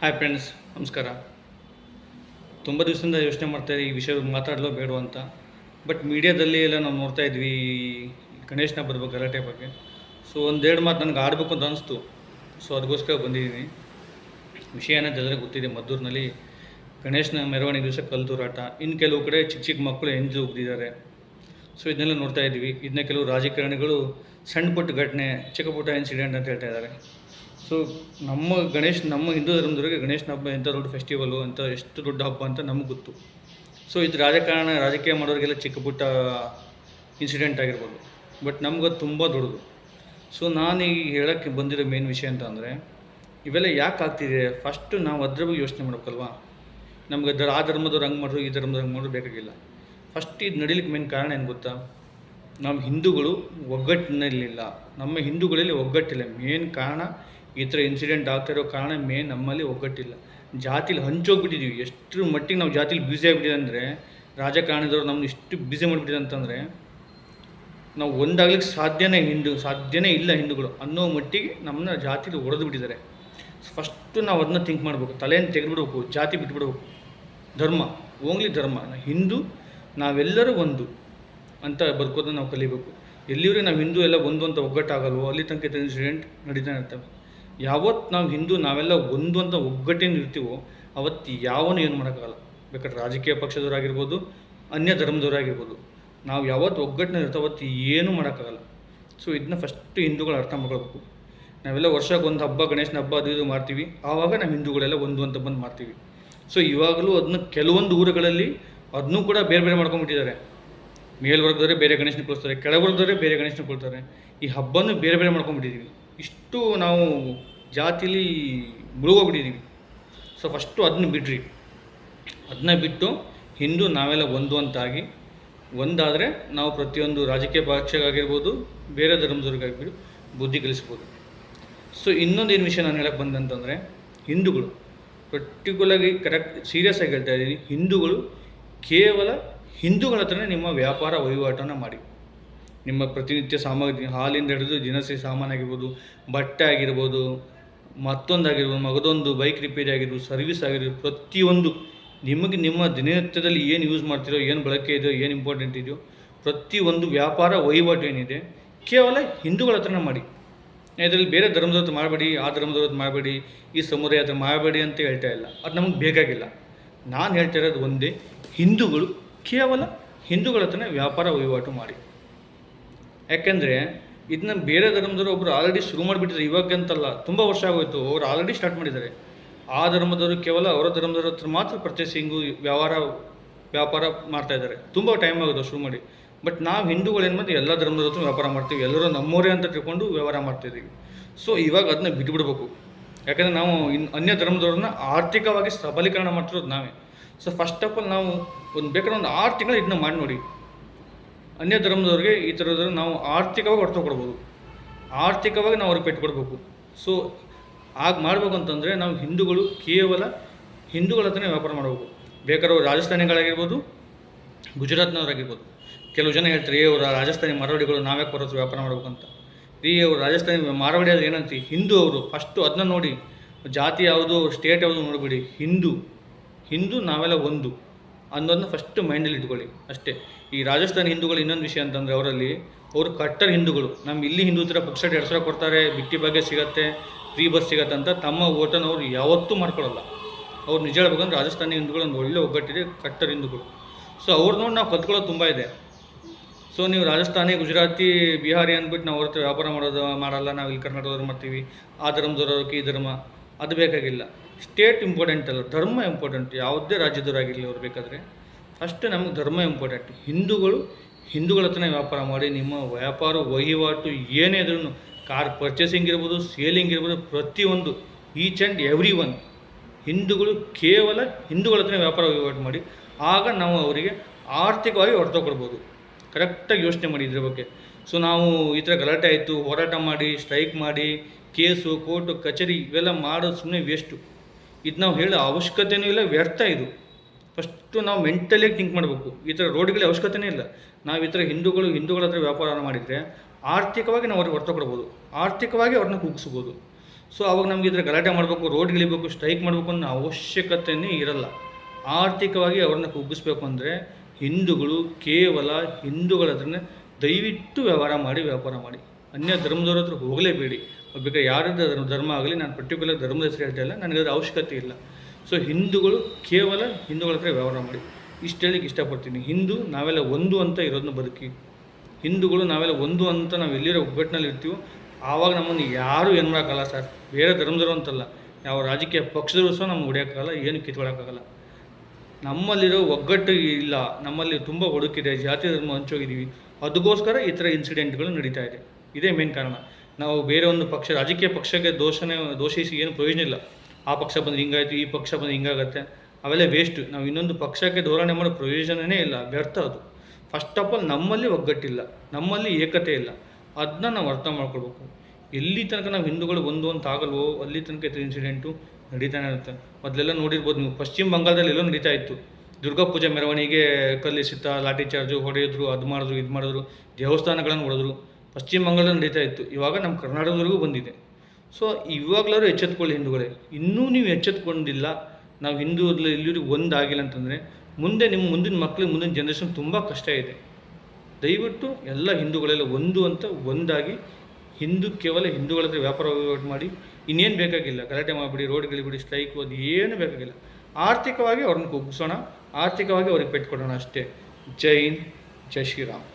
Hi friends ನಮಸ್ಕಾರ. ತುಂಬ ದಿವಸದಿಂದ ಯೋಚನೆ ಮಾಡ್ತಾ ಈ ವಿಷಯ ಮಾತಾಡಲೋ ಬೇಡ ಅಂತ. ಬಟ್ ಮೀಡಿಯಾದಲ್ಲಿ ಎಲ್ಲ ನಾವು ನೋಡ್ತಾ ಇದ್ವಿ, ಗಣೇಶನ ಬರ್ಬೇಕು ಗಲಾಟೆ ಬಗ್ಗೆ. ಸೊ ಒಂದೆರಡು ಮಾತು ನನಗೆ ಆಡಬೇಕು ಅಂತ ಅನಿಸ್ತು. ಸೊ ಅದಕ್ಕೋಸ್ಕರ ಬಂದಿದ್ದೀನಿ. ವಿಷಯ ಏನಂತಂದರೆ ಗೊತ್ತಿದೆ, ಮದ್ದೂರಿನಲ್ಲಿ ಗಣೇಶನ ಮೆರವಣಿಗೆ ದಿವಸ ಕಲ್ತೂರಾಟ ಇನ್ನು ಕೆಲವು ಕಡೆ ಚಿಕ್ಕ ಚಿಕ್ಕ ಮಕ್ಕಳು ಎಂಜು ಉಗ್ದಿದ್ದಾರೆ. ಸೊ ಇದನ್ನೆಲ್ಲ ನೋಡ್ತಾ ಇದ್ವಿ ಇದನ್ನ ಕೆಲವು ರಾಜಕಾರಣಿಗಳು ಸಣ್ಣ ಪುಟ್ಟ ಘಟನೆ ಚಿಕ್ಕ ಪುಟ್ಟ ಇನ್ಸಿಡೆಂಟ್ ಅಂತ ಹೇಳ್ತಾ ಇದ್ದಾರೆ. ಸೊ ನಮ್ಮ ಗಣೇಶ್, ನಮ್ಮ ಹಿಂದೂ ಧರ್ಮದವರಿಗೆ ಗಣೇಶನ ಹಬ್ಬ ಎಂಥ ದೊಡ್ಡ ಫೆಸ್ಟಿವಲು ಅಂತ ಎಷ್ಟು ದೊಡ್ಡ ಹಬ್ಬ ಅಂತ ನಮಗೆ ಗೊತ್ತು. ಸೊ ಇದು ರಾಜಕಾರಣ, ರಾಜಕೀಯ ಮಾಡೋರಿಗೆಲ್ಲ ಚಿಕ್ಕ ಪುಟ್ಟ ಇನ್ಸಿಡೆಂಟ್ ಆಗಿರ್ಬೋದು. ಬಟ್ ನಮ್ಗೆ ತುಂಬ ದೊಡ್ಡದು. ಸೊ ನಾನು ಈಗ ಹೇಳೋಕ್ಕೆ ಬಂದಿರೋ ಮೇನ್ ವಿಷಯ ಅಂತ ಅಂದರೆ, ಇವೆಲ್ಲ ಯಾಕೆ ಆಗ್ತಿದೆ? ಫಸ್ಟು ನಾವು ಅದ್ರ ಬಗ್ಗೆ ಯೋಚನೆ ಮಾಡ್ಬೇಕಲ್ವಾ? ನಮ್ಗೆ ಅದರ ಆ ಧರ್ಮದವ್ರು ಹಂಗೆ ಮಾಡೋರು ಈ ಧರ್ಮದವ್ರು ಹಂಗೆ ಮಾಡೋದು ಬೇಕಾಗಿಲ್ಲ. ಫಸ್ಟ್ ಇದು ನಡೀಲಿಕ್ಕೆ ಮೇನ್ ಕಾರಣ ಏನು ಗೊತ್ತಾ? ನಮ್ಮ ಹಿಂದೂಗಳು ಒಗ್ಗಟ್ಟಿನಲ್ಲಿಲ್ಲ. ನಮ್ಮ ಹಿಂದೂಗಳಲ್ಲಿ ಒಗ್ಗಟ್ಟಿಲ್ಲ. ಮೇನ್ ಕಾರಣ ಈ ಥರ ಇನ್ಸಿಡೆಂಟ್ ಆಗ್ತಿರೋ ಕಾರಣ ಮೇನ್ ನಮ್ಮಲ್ಲಿ ಒಗ್ಗಟ್ಟಿಲ್ಲ. ಜಾತಿಲಿ ಹಂಚೋಗ್ಬಿಟ್ಟಿದ್ದೀವಿ ಎಷ್ಟು ಮಟ್ಟಿಗೆ ನಾವು ಜಾತಿಲಿ ಬ್ಯುಸಿ ಆಗಿಬಿಟ್ಟಿದೆ ಅಂದರೆ, ರಾಜಕಾರಣದವ್ರು ನಮ್ಮನ್ನ ಇಷ್ಟು ಬ್ಯುಸಿ ಮಾಡಿಬಿಟ್ಟಿದೆ ಅಂತಂದರೆ, ನಾವು ಒಂದಾಗ್ಲಿಕ್ಕೆ ಸಾಧ್ಯನೇ ಹಿಂದೂ, ಸಾಧ್ಯನೇ ಇಲ್ಲ ಹಿಂದೂಗಳು ಅನ್ನೋ ಮಟ್ಟಿಗೆ ನಮ್ಮನ್ನ ಜಾತಿಲಿ ಹೊಡೆದು ಬಿಟ್ಟಿದ್ದಾರೆ ಫಸ್ಟು ನಾವು ಅದನ್ನ ಥಿಂಕ್ ಮಾಡಬೇಕು. ತಲೆಯನ್ನು ತೆಗೆದುಬಿಡ್ಬೇಕು. ಜಾತಿ ಬಿಟ್ಬಿಡ್ಬೇಕು. ಧರ್ಮ ಓನ್ಲಿ ಧರ್ಮ. ಹಿಂದೂ, ನಾವೆಲ್ಲರೂ ಒಂದು ಅಂತ ಬದುಕೋದನ್ನ ನಾವು ಕಲಿಬೇಕು. ಎಲ್ಲಿವರೆಗೆ ನಾವು ಹಿಂದೂ ಎಲ್ಲ ಒಂದು ಅಂತ ಒಗ್ಗಟ್ಟಾಗಲ್ವೋ, ಅಲ್ಲಿ ತನಕ ಇನ್ಸಿಡೆಂಟ್ ನಡೀತಾನೆ ಇರ್ತವೆ. ಯಾವತ್ತು ನಾವು ಹಿಂದೂ ನಾವೆಲ್ಲ ಒಂದು ಅಂತ ಒಗ್ಗಟ್ಟಿನ ಇರ್ತೀವೋ, ಅವತ್ತು ಯಾವನು ಏನು ಮಾಡೋಕ್ಕಾಗಲ್ಲ. ಬೇಕಾದ್ರೆ ರಾಜಕೀಯ ಪಕ್ಷದವರಾಗಿರ್ಬೋದು ಅನ್ಯ ಧರ್ಮದವರಾಗಿರ್ಬೋದು ನಾವು ಯಾವತ್ತು ಒಗ್ಗಟ್ಟಿನ ಇರ್ತೀವೋ, ಅವತ್ತು ಏನೂ ಮಾಡೋಕ್ಕಾಗಲ್ಲ. ಸೊ ಇದನ್ನ ಫಸ್ಟ್ ಹಿಂದೂಗಳು ಅರ್ಥ ಮಾಡ್ಕೊಳ್ಬೇಕು. ನಾವೆಲ್ಲ ವರ್ಷಕ್ಕೆ ಒಂದು ಹಬ್ಬ, ಗಣೇಶನ ಹಬ್ಬ ಅದು ಇದು ಮಾಡ್ತೀವಿ. ಆವಾಗ ನಾವು ಹಿಂದೂಗಳೆಲ್ಲ ಒಂದು ಅಂತ ಬಂದು ಮಾಡ್ತೀವಿ. ಸೊ ಇವಾಗಲೂ ಅದನ್ನ ಕೆಲವೊಂದು ಊರುಗಳಲ್ಲಿ ಅದನ್ನೂ ಕೂಡ ಬೇರೆ ಬೇರೆ ಮಾಡ್ಕೊಂಡ್ಬಿಟ್ಟಿದ್ದಾರೆ ಮೇಲ್ವರ್ಗದವರೇ ಬೇರೆ ಗಣೇಶನ ಕೊಡ್ತಾರೆ ಕೆಳವರ್ಗದವರೇ ಬೇರೆ ಗಣೇಶನ ಕೊಡ್ತಾರೆ ಈ ಹಬ್ಬನೂ ಬೇರೆ ಬೇರೆ ಮಾಡ್ಕೊಂಡ್ಬಿಟ್ಟಿದ್ದೀವಿ ಇಷ್ಟು ನಾವು ಜಾತಿಲಿ ಮುಳುಗೋಗ್ಬಿಟ್ಟಿದ್ದೀವಿ ಸೊ ಫಸ್ಟು ಅದನ್ನ ಬಿಡ್ರಿ ಅದನ್ನ ಬಿಟ್ಟು ಹಿಂದೂ ನಾವೆಲ್ಲ ಒಂದು ಅಂತಾಗಿ, ಒಂದಾದರೆ ನಾವು ಪ್ರತಿಯೊಂದು ರಾಜಕೀಯ ಪಕ್ಷಗಾಗಿರ್ಬೋದು, ಬೇರೆ ಧರ್ಮದವ್ರಿಗಾಗಿರ್ಬೋದು ಬುದ್ಧಿ ಕಲಿಸ್ಬೋದು. ಸೊ ಇನ್ನೊಂದು ಏನು ವಿಷಯ ನಾನು ಹೇಳಕ್ಕೆ ಬಂದಂತಂದರೆ ಹಿಂದೂಗಳು. ಪರ್ಟಿಕ್ಯುಲರ್ಲಿ ಕರೆಕ್ಟ್ ಸೀರಿಯಸ್ ಆಗಿ ಹೇಳ್ತಾ ಇದ್ದೀನಿ, ಹಿಂದೂಗಳು ಕೇವಲ ಹಿಂದೂಗಳ ಹತ್ರನೇ ನಿಮ್ಮ ವ್ಯಾಪಾರ ವಹಿವಾಟನ್ನು ಮಾಡಿ. ನಿಮ್ಮ ಪ್ರತಿನಿತ್ಯ ಸಾಮಗ್ರಿ ಹಾಲಿಂದ ಹಿಡಿದು ದಿನಸಿ ಸಾಮಾನು ಆಗಿರ್ಬೋದು, ಬಟ್ಟೆ ಆಗಿರ್ಬೋದು, ಮತ್ತೊಂದಾಗಿರ್ಬೋದು, ಮಗದೊಂದು ಬೈಕ್ ರಿಪೇರಿ ಆಗಿರ್ಬೋದು ಸರ್ವಿಸ್ ಆಗಿರ್ಬೋದು, ಪ್ರತಿಯೊಂದು ನಿಮಗೆ ನಿಮ್ಮ ದಿನನಿತ್ಯದಲ್ಲಿ ಏನು ಯೂಸ್ ಮಾಡ್ತೀರೋ, ಏನು ಬಳಕೆ ಇದೆಯೋ, ಏನು ಇಂಪಾರ್ಟೆಂಟ್ ಇದೆಯೋ, ಪ್ರತಿಯೊಂದು ವ್ಯಾಪಾರ ವಹಿವಾಟು ಏನಿದೆ, ಕೇವಲ ಹಿಂದೂಗಳ ಹತ್ರನೇ ಮಾಡಿ. ಇದರಲ್ಲಿ ಬೇರೆ ಧರ್ಮದ ಮಾಡಬೇಡಿ, ಆ ಧರ್ಮದವ್ರದ್ದು ಮಾಡಬೇಡಿ, ಈ ಸಮುದಾಯ ಹತ್ರ ಮಾಡಬೇಡಿ ಅಂತ ಹೇಳ್ತಾ ಇಲ್ಲ. ಅದು ನಮಗೆ ಬೇಕಾಗಿಲ್ಲ. ನಾನು ಹೇಳ್ತಾ ಇರೋದು ಒಂದೇ, ಹಿಂದೂಗಳು ಕೇವಲ ಹಿಂದೂಗಳ ಹತ್ರನೇ ವ್ಯಾಪಾರ ವಹಿವಾಟು ಮಾಡಿ. ಯಾಕೆಂದರೆ ಇದನ್ನ ಬೇರೆ ಧರ್ಮದವರು ಒಬ್ಬರು ಆಲ್ರೆಡಿ ಶುರು ಮಾಡಿಬಿಟ್ಟಿದ್ದಾರೆ ಇವಾಗ ಅಂತಲ್ಲ ತುಂಬ ವರ್ಷ ಆಗೋಯ್ತು, ಅವ್ರು ಆಲ್ರೆಡಿ ಸ್ಟಾರ್ಟ್ ಮಾಡಿದ್ದಾರೆ. ಆ ಧರ್ಮದವರು ಕೇವಲ ಅವರ ಧರ್ಮದವ್ರ ಹತ್ರ ಮಾತ್ರ ಪರ್ಚೇಸಿಂಗು ವ್ಯವಹಾರ, ವ್ಯಾಪಾರ ಮಾಡ್ತಾ ಇದ್ದಾರೆ. ತುಂಬ ಟೈಮ್ ಆಗೋದು ಶುರು ಮಾಡಿ. ಬಟ್ ನಾವು ಹಿಂದೂಗಳು ಏನು ಮಾಡಿ ಎಲ್ಲ ಧರ್ಮದ ಹತ್ರ ವ್ಯಾಪಾರ ಮಾಡ್ತೀವಿ, ಎಲ್ಲರೂ ನಮ್ಮೋರೇ ಅಂತ ತಿಳ್ಕೊಂಡು ವ್ಯವಹಾರ ಮಾಡ್ತಿದ್ದೀವಿ ಸೊ ಇವಾಗ ಅದನ್ನ ಬಿಟ್ಬಿಡ್ಬೇಕು. ಯಾಕಂದರೆ ನಾವು ಇನ್ ಅನ್ಯ ಧರ್ಮದವ್ರನ್ನ ಆರ್ಥಿಕವಾಗಿ ಸಬಲೀಕರಣ ಮಾಡ್ತಿರೋದು ನಾವೇ. ಸೊ ಫಸ್ಟ್ ಆಫ್ ಆಲ್ ನಾವು ಒಂದು ಬೇಕಾದ್ರೆ ಒಂದು ಆರು ತಿಂಗಳು ಇದನ್ನ ಮಾಡಿ ನೋಡಿ. ಅನ್ಯ ಧರ್ಮದವ್ರಿಗೆ ಈ ಥರದ ನಾವು ಆರ್ಥಿಕವಾಗಿ ಹೊಡೆತ ಕೊಡ್ಬೋದು. ಆರ್ಥಿಕವಾಗಿ ನಾವು ಅವ್ರಿಗೆ ಪೆಟ್ಟು ಕೊಡಬೇಕು. ಸೊ ಆಗ ಮಾಡಬೇಕು ಅಂತಂದರೆ ನಾವು ಹಿಂದೂಗಳು ಕೇವಲ ಹಿಂದೂಗಳ ಹತ್ರನೇ ವ್ಯಾಪಾರ ಮಾಡಬೇಕು. ಬೇಕಾದ್ರೆ ರಾಜಸ್ಥಾನಿಗಳಾಗಿರ್ಬೋದು, ಗುಜರಾತ್ನವರಾಗಿರ್ಬೋದು. ಕೆಲವು ಜನ ಹೇಳ್ತಾರೆ, ಏ, ಅವರು ರಾಜಸ್ಥಾನಿ ಮಾರವಾಡಿಗಳು ನಾವ್ಯಾಕೆ ಬರೋದು ವ್ಯಾಪಾರ ಮಾಡಬೇಕು ಅಂತ? ರೀ ಅವರು ರಾಜಸ್ಥಾನಿ ಮಾರವಾಡಿ ಆದರೆ ಏನಂತ? ಹಿಂದೂ ಅವರು. ಫಸ್ಟು ಅದನ್ನ ನೋಡಿ. ಜಾತಿ ಯಾವುದು ಸ್ಟೇಟ್ ಯಾವುದು ನೋಡಿಬಿಡಿ. ಹಿಂದೂ. ಹಿಂದೂ ನಾವೆಲ್ಲ ಒಂದು. ಅನ್ನೋದನ್ನ ಫಸ್ಟ್ ಮೈಂಡಲ್ಲಿ ಇಟ್ಕೊಳ್ಳಿ. ಅಷ್ಟೇ. ಈ ರಾಜಸ್ಥಾನಿ ಹಿಂದೂಗಳು ಇನ್ನೊಂದು ವಿಷಯ ಅಂತಂದರೆ ಅವರಲ್ಲಿ ಅವರು ಕಟ್ಟರ್ ಹಿಂದೂಗಳು. ನಮ್ಮ ಇಲ್ಲಿ ಹಿಂದೂ ಥರ ಪಕ್ಷ ಎರಡು ಸಾವಿರ ಕೊಡ್ತಾರೆ, ಬಿಟ್ಟಿ ಬಗ್ಗೆ ಸಿಗತ್ತೆ ಫ್ರೀ ಬಸ್ ಸಿಗತ್ತೆ ಅಂತ ತಮ್ಮ ಓಟನ್ನು ಅವರು ಯಾವತ್ತೂ ಮಾಡ್ಕೊಳ್ಳಲ್ಲ. ಅವ್ರು ನಿಜ ಹೇಳ್ಬೇಕಂದ್ರೆ ರಾಜಸ್ಥಾನಿ ಹಿಂದೂಗಳು ಒಂದು ಒಳ್ಳೆ ಒಗ್ಗಟ್ಟಿದೆ ಕಟ್ಟರ್ ಹಿಂದೂಗಳು. ಸೊ ಅವ್ರು ನೋಡಿ ನಾವು ಕತ್ಕೊಳ್ಳೋದು ತುಂಬ ಇದೆ. ಸೊ ನೀವು ರಾಜಸ್ಥಾನಿ, ಗುಜರಾತಿ, ಬಿಹಾರಿ ಅಂದ್ಬಿಟ್ಟು ನಾವು ಅವ್ರ ವ್ಯಾಪಾರ ಮಾಡೋದು ಮಾಡಲ್ಲ, ನಾವು ಇಲ್ಲಿ ಕರ್ನಾಟಕದವ್ರು ಮಾಡ್ತೀವಿ. ಆ ಧರ್ಮದವ್ರಕ್ಕೆ ಈ ಧರ್ಮ. ಅದು ಬೇಕಾಗಿಲ್ಲ. ಸ್ಟೇಟ್ ಇಂಪಾರ್ಟೆಂಟ್ ಅಲ್ಲ, ಧರ್ಮ ಇಂಪಾರ್ಟೆಂಟ್ ಯಾವುದೇ ರಾಜ್ಯದವರಾಗಿರಲಿ ಅವ್ರು ಬೇಕಾದರೆ. ಫಸ್ಟ್ ನಮಗೆ ಧರ್ಮ ಇಂಪಾರ್ಟೆಂಟ್ ಹಿಂದೂಗಳು, ಹಿಂದೂಗಳ ಹತ್ರನೇ ವ್ಯಾಪಾರ ಮಾಡಿ, ನಿಮ್ಮ ವ್ಯಾಪಾರ, ವಹಿವಾಟು ಏನೇ ಇದ್ರೂ ಕಾರ್ ಪರ್ಚೇಸಿಂಗ್ ಇರ್ಬೋದು ಸೇಲಿಂಗ್ ಇರ್ಬೋದು, ಪ್ರತಿಯೊಂದು ಈಚ್ ಆ್ಯಂಡ್ ಎವ್ರಿ ಒನ್ ಹಿಂದೂಗಳು ಕೇವಲ ಹಿಂದೂಗಳ ಹತ್ರನೇ ವ್ಯಾಪಾರ, ವಹಿವಾಟು ಮಾಡಿ, ಆಗ ನಾವು ಅವರಿಗೆ ಆರ್ಥಿಕವಾಗಿ ಹೊಡೆತ ಕೊಡ್ಬೋದು. ಕರೆಕ್ಟಾಗಿ ಯೋಚನೆ ಮಾಡಿ ಇದ್ರ ಬಗ್ಗೆ. ಸೊ ನಾವು ಈ ಥರ ಗಲಾಟೆ ಆಯಿತು, ಹೋರಾಟ ಮಾಡಿ ಸ್ಟ್ರೈಕ್ ಮಾಡಿ, ಕೇಸು, ಕೋರ್ಟು, ಕಚೇರಿ ಇವೆಲ್ಲ ಮಾಡೋದು ಸುಮ್ಮನೆ ವೇಸ್ಟು ಇದು ನಾವು ಹೇಳೋ ಅವಶ್ಯಕತೆಯೂ ಇಲ್ಲ, ವ್ಯರ್ಥ ಇದು. ಫಸ್ಟು ನಾವು ಮೆಂಟಲಿಯಾಗಿ ಥಿಂಕ್ ಮಾಡಬೇಕು. ಈ ಥರ ರೋಡ್ಗಳ ಅವಶ್ಯಕತೆಯೇ ಇಲ್ಲ. ನಾವು ಈ ಥರ ಹಿಂದೂಗಳು, ಹಿಂದೂಗಳ ಹತ್ರ ವ್ಯಾಪಾರ ಮಾಡಿದರೆ ಆರ್ಥಿಕವಾಗಿ ನಾವು ಅವ್ರಿಗೆ ಹೊರತು ಕೊಡ್ಬೋದು. ಆರ್ಥಿಕವಾಗಿ ಅವ್ರನ್ನ ಕುಗ್ಗಿಸ್ಬೋದು ಸೊ ಅವಾಗ ನಮಗೆ ಥರ ಗಲಾಟೆ ಮಾಡಬೇಕು ರೋಡ್ಗಿಳಿಬೇಕು ಸ್ಟ್ರೈಕ್ ಮಾಡಬೇಕು ಅನ್ನೋ ಅವಶ್ಯಕತೆಯೇ ಇರಲ್ಲ. ಆರ್ಥಿಕವಾಗಿ ಅವ್ರನ್ನ ಕುಗ್ಗಿಸ್ಬೇಕು ಅಂದರೆ ಹಿಂದೂಗಳು ಕೇವಲ ಹಿಂದೂಗಳ ಹತ್ರನೇ ದಯವಿಟ್ಟು ವ್ಯವಹಾರ ಮಾಡಿ, ವ್ಯಾಪಾರ ಮಾಡಿ. ಅನ್ಯ ಧರ್ಮದವ್ರ ಹತ್ರ ಹೋಗಲೇಬೇಡಿ. ಬೇಕಾದ್ರೆ ಯಾರದ್ದು ಧರ್ಮ ಧರ್ಮ ಆಗಲಿ, ನಾನು ಪರ್ಟಿಕ್ಯುಲರ್ ಧರ್ಮದ ಹೆಸರು ಹೇಳ್ತಾ ಇಲ್ಲ. ನನಗೆ ಅದರ ಅವಶ್ಯಕತೆ ಇಲ್ಲ. ಸೊ ಹಿಂದೂಗಳು ಕೇವಲ ಹಿಂದೂಗಳ ಹತ್ರ ವ್ಯವಹಾರ ಮಾಡಿ. ಇಷ್ಟು ಹೇಳಿಕ್ಕೆ ಇಷ್ಟಪಡ್ತೀನಿ. ಹಿಂದೂ ನಾವೆಲ್ಲ ಒಂದು ಅಂತ ಇರೋದನ್ನ ಬದುಕಿ. ಹಿಂದೂಗಳು ನಾವೆಲ್ಲ ಒಂದು ಅಂತ ನಾವು ಎಲ್ಲಿರೋ ಒಗ್ಗಟ್ಟಿನಲ್ಲಿ ಇರ್ತೀವೋ, ಆವಾಗ ನಮ್ಮನ್ನು ಯಾರೂ ಏನು ಮಾಡೋಕ್ಕಾಗಲ್ಲ ಸರ್. ಬೇರೆ ಧರ್ಮದವರು ಅಂತಲ್ಲ. ಯಾವ ರಾಜಕೀಯ ಪಕ್ಷದವರು ಸಹ ನಮ್ಗೆ ಹೊಡೆಯೋಕ್ಕಾಗಲ್ಲ ಏನು ಕಿತ್ಕೊಳ್ಳೋಕ್ಕಾಗಲ್ಲ ನಮ್ಮಲ್ಲಿರೋ ಒಗ್ಗಟ್ಟು ಇಲ್ಲ, ನಮ್ಮಲ್ಲಿ ತುಂಬ ಒಡುಕಿದೆ ಜಾತಿ ಧರ್ಮ ಹಂಚೋಗಿದ್ದೀವಿ. ಅದಕ್ಕೋಸ್ಕರ ಈ ಥರ ಇನ್ಸಿಡೆಂಟ್ಗಳು ನಡೀತಾ ಇದೆ. ಇದೇ ಮೇನ್ ಕಾರಣ. ನಾವು ಬೇರೆ ಒಂದು ಪಕ್ಷ, ರಾಜಕೀಯ ಪಕ್ಷಕ್ಕೆ ದೋಷನೇ, ದೋಷಿಸಿ ಏನು ಪ್ರಯೋಜನ ಇಲ್ಲ. ಆ ಪಕ್ಷ ಬಂದ್ರೆ ಹಿಂಗಾಯ್ತು, ಈ ಪಕ್ಷ ಬಂದು ಹಿಂಗಾಗತ್ತೆ. ಅವೆಲ್ಲ ವೇಸ್ಟು ನಾವು ಇನ್ನೊಂದು ಪಕ್ಷಕ್ಕೆ ಧೋರಣೆ ಮಾಡೋ ಪ್ರಯೋಜನವೇ ಇಲ್ಲ. ವ್ಯರ್ಥ ಅದು. ಫಸ್ಟ್ ಆಫ್ ಆಲ್ ನಮ್ಮಲ್ಲಿ ಒಗ್ಗಟ್ಟಿಲ್ಲ. ನಮ್ಮಲ್ಲಿ ಏಕತೆ ಇಲ್ಲ. ಅದನ್ನ ನಾವು ಅರ್ಥ ಮಾಡ್ಕೊಳ್ಬೇಕು. ಎಲ್ಲಿ ತನಕ ನಾವು ಹಿಂದೂಗಳು ಒಂದು ಅಂತ ಆಗಲ್ವೋ, ಅಲ್ಲಿ ತನಕ ಇನ್ಸಿಡೆಂಟು ನಡೀತಾನೆ ಇರುತ್ತೆ. ಮೊದಲೆಲ್ಲ ನೋಡಿರ್ಬೋದು ನೀವು. ಪಶ್ಚಿಮ ಬಂಗಾಳದಲ್ಲಿ ಎಲ್ಲೋ ನಡೀತಾ ಇತ್ತು. ದುರ್ಗಾ ಪೂಜೆ ಮೆರವಣಿಗೆ ಕಲ್ಲಿಸಿತ ಲಾಠಿ ಚಾರ್ಜು ಹೊಡೆಯೋದ್ರು ಅದು ಮಾಡಿದ್ರು, ಇದು ಮಾಡಿದ್ರು, ದೇವಸ್ಥಾನಗಳನ್ನು ಹೊಡೆದ್ರು. ಪಶ್ಚಿಮ ಬಂಗಾಳದಲ್ಲಿ ನಡೀತಾ ಇತ್ತು. ಇವಾಗ ನಮ್ಮ ಕರ್ನಾಟಕದವರೆಗೂ ಬಂದಿದೆ. ಸೊ ಇವಾಗಲಾದ್ರೂ ಎಚ್ಚೆತ್ಕೊಳ್ಳಿ ಹಿಂದೂಗಳೇ. ಇನ್ನೂ ನೀವು ಎಚ್ಚೆತ್ಕೊಂಡಿಲ್ಲ. ನಾವು ಹಿಂದೂ ಇಲ್ಲಿವರೆಗೂ ಒಂದಾಗಿಲ್ಲ ಅಂತಂದರೆ, ಮುಂದೆ ನಿಮ್ಮ ಮುಂದಿನ ಮಕ್ಕಳಿಗೆ ಮುಂದಿನ ಜನ್ರೇಷನ್ ತುಂಬ ಕಷ್ಟ ಇದೆ. ದಯವಿಟ್ಟು ಎಲ್ಲ ಹಿಂದೂಗಳೆಲ್ಲ ಒಂದು ಅಂತ ಒಂದಾಗಿ ಹಿಂದೂ ಕೇವಲ ಹಿಂದೂಗಳ ಹತ್ರ ವ್ಯಾಪಾರ ವಹಿವಾಟು ಮಾಡಿ ಇನ್ನೇನು ಬೇಕಾಗಿಲ್ಲ, ಗಲಾಟೆ ಮಾಡಿಬಿಡಿ ರೋಡ್ಗಳಿಬಿಡಿ ಸ್ಟ್ರೈಕು ಅದು ಏನು ಬೇಕಾಗಿಲ್ಲ. ಆರ್ಥಿಕವಾಗಿ ಅವ್ರನ್ನ ಕುಗ್ಗಿಸೋಣ ಆರ್ಥಿಕವಾಗಿ ಅವ್ರಿಗೆ ಪೆಟ್ಟು ಕೊಡೋಣ ಅಷ್ಟೇ. ಜೈ ಹಿಂದ್, ಜೈ ಶ್ರೀರಾಮ್.